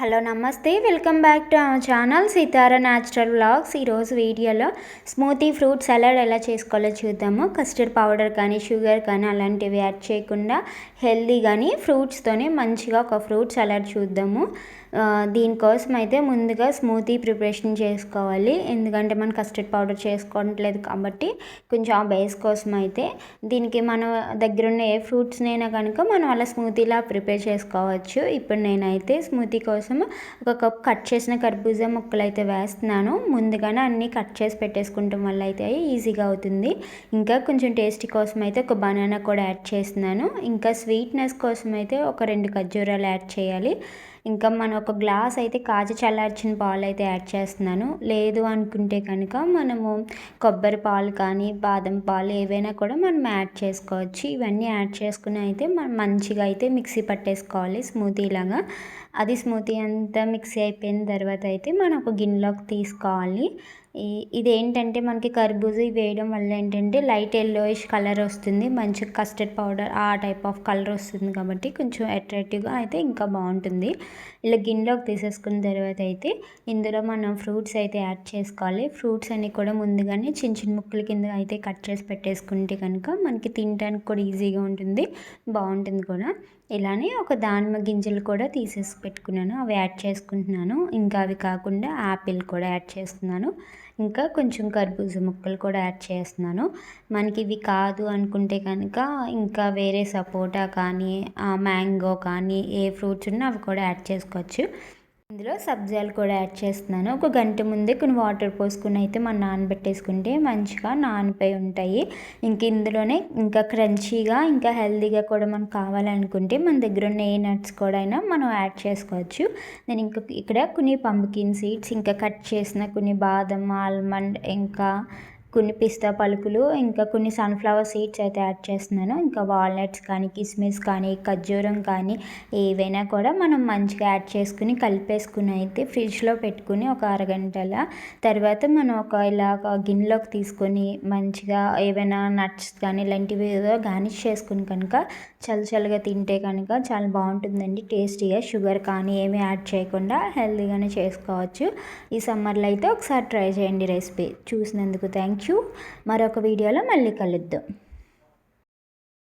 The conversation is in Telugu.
హలో నమస్తే. Welcome back to our channel Sitara natural vlogs. ఈరోజు వీడియోలో స్మూతీ ఫ్రూట్ సలాడ్ ఎలా చేసుకోవాలో చూద్దాము. కస్టర్డ్ పౌడర్ కానీ షుగర్ కానీ అలాంటివి యాడ్ చేయకుండా హెల్దీ కానీ ఫ్రూట్స్తోనే మంచిగా ఒక ఫ్రూట్ సలాడ్ చూద్దాము. దీనికోసం అయితే ముందుగా స్మూతీ ప్రిపరేషన్ చేసుకోవాలి. ఎందుకంటే మనం కస్టర్డ్ పౌడర్ చేసుకోవట్లేదు కాబట్టి కొంచెం ఆ బేస్ కోసం అయితే దీనికి మన దగ్గర ఉన్న ఏ ఫ్రూట్స్నైనా కనుక మనం అలా స్మూతీలా ప్రిపేర్ చేసుకోవచ్చు. ఇప్పుడు నేనైతే స్మూతీ కోసం ఒక కప్ కట్ చేసిన కర్బూజా ముక్కలు అయితే వేస్తున్నాను. ముందుగానే అన్నీ కట్ చేసి పెట్టేసుకుంటాం వల్ల అయితే ఈజీగా అవుతుంది. ఇంకా కొంచెం టేస్టీ కోసం అయితే ఒక బనానా కూడా యాడ్ చేస్తున్నాను. ఇంకా స్వీట్నెస్ కోసం అయితే ఒక రెండు ఖర్జూరాలు యాడ్ చేయాలి. ఇంకా మనం ఒక గ్లాస్ అయితే కాచి చల్లార్చిన పాలు అయితే యాడ్ చేస్తున్నాను. లేదు అనుకుంటే కనుక మనము కొబ్బరి పాలు కానీ బాదం పాలు ఏవైనా కూడా మనం యాడ్ చేసుకోవచ్చు. ఇవన్నీ యాడ్ చేసుకుని అయితే మనం మంచిగా అయితే మిక్సీ పట్టేసుకోవాలి స్మూతీ లాగా అది స్మూతీ అంతా మిక్సీ అయిపోయిన తర్వాత అయితే మనం ఒక గిన్నెలోకి తీసుకోవాలి. ఇదేంటంటే మనకి కర్బూజ వేయడం వల్ల ఏంటంటే లైట్ ఎల్లోయిష్ కలర్ వస్తుంది. మంచి కస్టర్డ్ పౌడర్ ఆ టైప్ ఆఫ్ కలర్ వస్తుంది కాబట్టి కొంచెం అట్రాక్టివ్గా అయితే ఇంకా బాగుంటుంది. ఇలా గిన్నెలోకి తీసేసుకున్న తర్వాత అయితే ఇందులో మనం ఫ్రూట్స్ అయితే యాడ్ చేసుకోవాలి. ఫ్రూట్స్ అన్నీ కూడా ముందుగానే చిన్న చిన్న ముక్కల కింద అయితే కట్ చేసి పెట్టేసుకుంటే కనుక మనకి తినడానికి కూడా ఈజీగా ఉంటుంది. బాగుంటుంది కూడా. ఇలానే ఒక దానిమ్మ గింజలు కూడా తీసేసి పెట్టుకున్నాను. అవి యాడ్ చేసుకుంటున్నాను. ఇంకా అవి కాకుండా యాపిల్ కూడా యాడ్ చేస్తున్నాను. ఇంకా కొంచెం కర్బూజ ముక్కలు కూడా యాడ్ చేస్తున్నాను. మనకి ఇవి కాదు అనుకుంటే కనుక ఇంకా వేరే సపోటా కానీ మ్యాంగో కానీ ఏ ఫ్రూట్స్ ఉన్నా అవి కూడా యాడ్ చేసుకోవచ్చు. ఇందులో సబ్జాలు కూడా యాడ్ చేస్తున్నాను. ఒక గంట ముందే కొన్ని వాటర్ పోసుకుని అయితే మనం నానబెట్టేసుకుంటే మంచిగా నానిపోయి ఉంటాయి. ఇంక ఇందులోనే ఇంకా క్రంచీగా ఇంకా హెల్తీగా కూడా మనకు కావాలనుకుంటే మన దగ్గర ఉన్న ఏ నట్స్ కూడా అయినా మనం యాడ్ చేసుకోవచ్చు. నేను ఇంకా ఇక్కడ కొన్ని పంపుకిన్ సీడ్స్ ఇంకా కట్ చేసిన కొన్ని బాదం ఆల్మండ్ ఇంకా కొన్ని పిస్తా పలుకులు ఇంకా కొన్ని సన్ఫ్లవర్ సీడ్స్ అయితే యాడ్ చేస్తున్నాను. ఇంకా వాల్నట్స్ కానీ కిస్మిస్ కానీ ఖర్జూరం కానీ ఏవైనా కూడా మనం మంచిగా యాడ్ చేసుకుని కలిపేసుకుని అయితే ఫ్రిడ్జ్లో పెట్టుకుని ఒక అరగంటల తర్వాత మనం ఒక ఇలా గిన్నెలోకి తీసుకొని మంచిగా ఏవైనా నట్స్ కానీ ఇలాంటివి ఏదో గార్నిష్ చేసుకుని కనుక చలిచలిగా తింటే కనుక చాలా బాగుంటుందండి టేస్టీగా షుగర్ కానీ ఏమీ యాడ్ చేయకుండా హెల్తీగానే చేసుకోవచ్చు. ఈ సమ్మర్లో అయితే ఒకసారి ట్రై చేయండి రెసిపీ చూసినందుకు థ్యాంక్ యూ మరొక వీడియోలో మళ్ళీ కలుద్దాం.